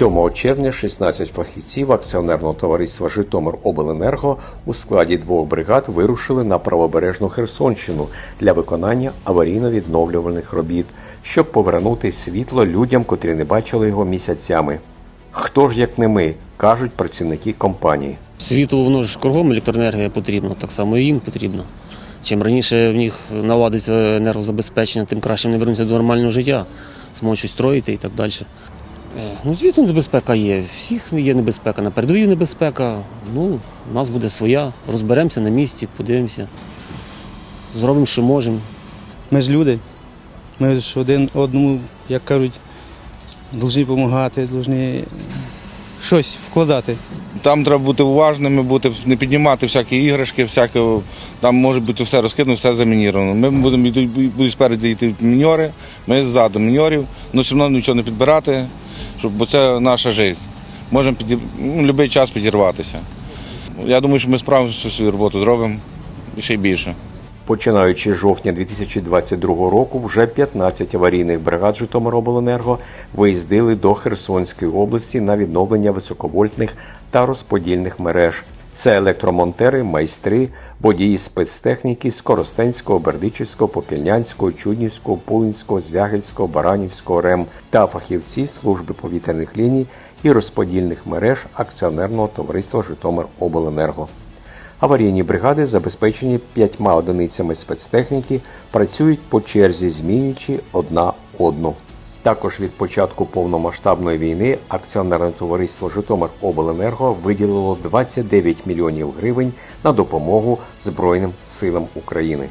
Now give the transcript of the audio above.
7 червня 16 фахівців акціонерного товариства Житомир Обленерго у складі двох бригад вирушили на правобережну Херсонщину для виконання аварійно-відновлювальних робіт, щоб повернути світло людям, котрі не бачили його місяцями. Хто ж як не ми, кажуть працівники компанії. Світло воно ж кругом електроенергія потрібна, так само і їм потрібно. Чим раніше в них наладиться енергозабезпечення, тим краще вони вернуться до нормального життя, зможуть щось строїти і так далі. Е, Ну, звісно, небезпека є. Всіх є небезпека. На передовій небезпека. Ну, у нас буде своя. Розберемося на місці, подивимося. Зробимо, що можемо. Ми ж люди. Ми ж один одному, як кажуть, повинні допомагати, повинні щось вкладати. Там треба бути уважними, бути, не піднімати всякі іграшки, всяке, там може бути все розкидано, все замініровано. Ми будемо йти- будуть спереду йти міньори, ми ззаду міньорів, але все одно нічого не підбирати, щоб, бо це наша життя. Можемо під ну, будь-який час підірватися. Я думаю, що ми справимося свою роботу зробимо і ще більше. Починаючи з жовтня 2022 року, вже 15 аварійних бригад Житомиробленерго виїздили до Херсонської області на відновлення високовольтних та розподільних мереж. Це електромонтери, майстри, водії спецтехніки з Коростенського, Бердичівського, Попільнянського, Чуднівського, Пулинського, Звягельського, Баранівського РЕМ та фахівці служби повітряних ліній і розподільних мереж акціонерного товариства Житомиробленерго. Аварійні бригади, забезпечені п'ятьма одиницями спецтехніки, працюють по черзі, змінюючи одна одну. Також від початку повномасштабної війни акціонерне товариство Житомиробленерго виділило 29 мільйонів гривень на допомогу Збройним силам України.